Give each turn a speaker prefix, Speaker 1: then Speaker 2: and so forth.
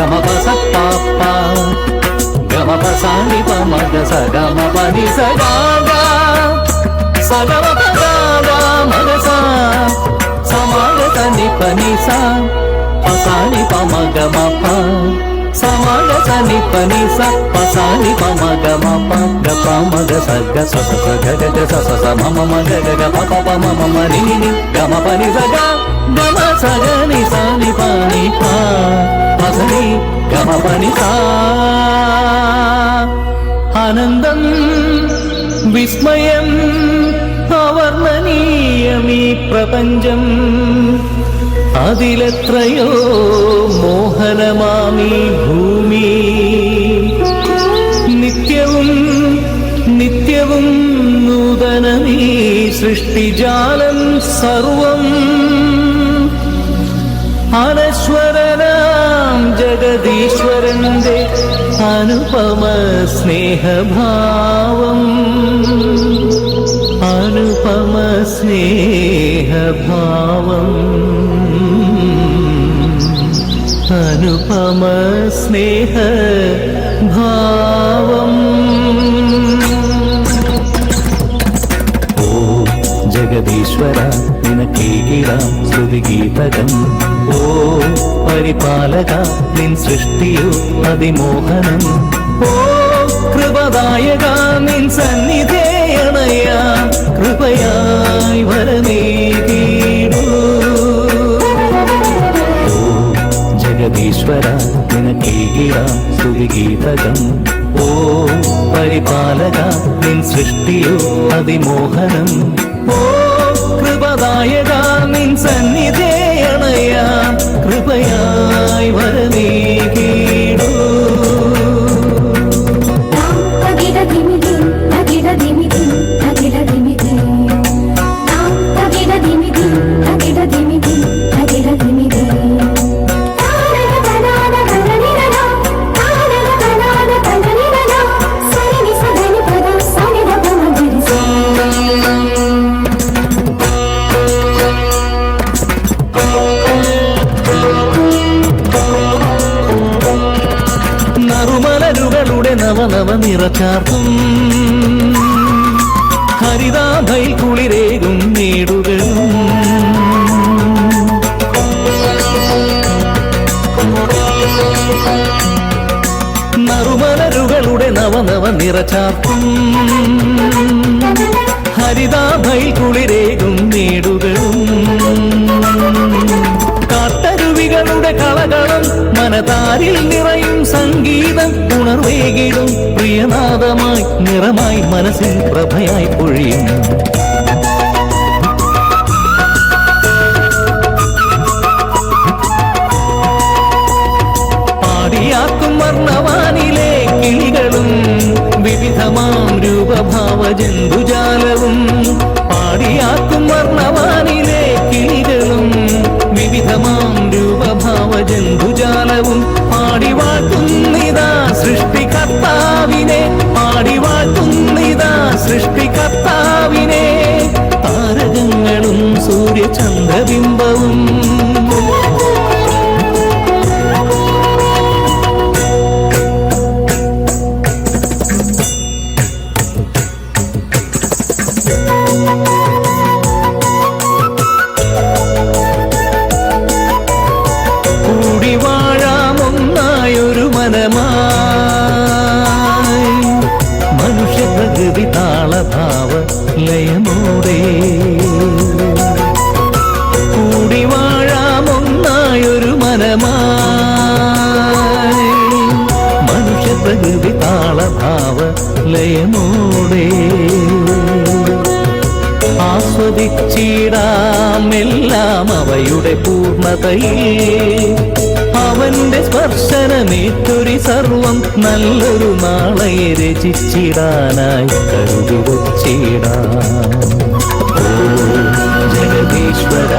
Speaker 1: గమప సప్ప గమప సాని పమగ సగమ పని సగాగా సగమ పదాగా మనస సమాగత నిపని సా పసాని పమగమప సమాగత నిపని స పసాని పమగమప గప మగ సగ సస గగ గస సస మమ మగ గగ పప పమ మమ ని గమ పని సగ గమ సగ ని సాని పాని పా ആനന്ദം വിസ്മയം അവർണനീയമീ പ്രപഞ്ചം. അതിലെത്രയോ മോഹനമാമീ ഭൂമി. നിത്യവും നിത്യവും നൂതനമീ സൃഷ്ടിജാലം സർവം ജഗദീശ്വരന്റെ അനുപമ സ്നേഹഭാവം. അനുപമ സ്നേഹഭാവം. അനുപമ സ്നേഹഭാവം. സൃഷ്ടിയോ അതിമോഹനം ഓ കൃപദായക നിൻ സന്നിധേയണയ കൃപയായി വരമേകീടൂ. ഓ ജഗദീശ്വര നിനക്കേകിടാം സ്തുതിഗീതകം. ഓ പരിപാലക നിൻ സൃഷ്ടിയോ അതിമോഹനം ഓ കൃപദായക നിൻ സന്നിധേയണയ കൃപയായി നറുമലരുകളുടെ നവനവ നിറച്ചാർത്തും ഹരിതാഭയിൽ കുളിരേകും നേടുകളും നറുമലരുകളുടെ നവനവ നിറച്ചാർത്തും ഹരിതാഭയിൽ കുളിരേകും നേടുകളും കാട്ടരുവികളുടെ കളകളം മനതാരിൽ നിറയും സംഗീതം. ഉണർവേകിടും. പ്രിയനാഥമായി നിറമായി മനസ്സിൽ പ്രഭയായി പൊഴിയും. പാടിയാക്കും വർണവാനിലെ കിളികളും വിവിധമാം രൂപഭാവ ജന്തുജാലവും പാടിവാഴ്ത്തുന്നിതാ സൃഷ്ടികർത്താവിനെ. താരകങ്ങളും സൂര്യചന്ദ്രബിംബവും. ഓടെ ആസ്വദിച്ചിടാമെല്ലാം അവയുടെ പൂർണതയിൽ അവന്റെ സ്പർശനമേറ്റൊരു സർവം നല്ലൊരു നാളെ രചിച്ചിടാനായി കരുതി വച്ചിടാം. ജഗതീശ്വര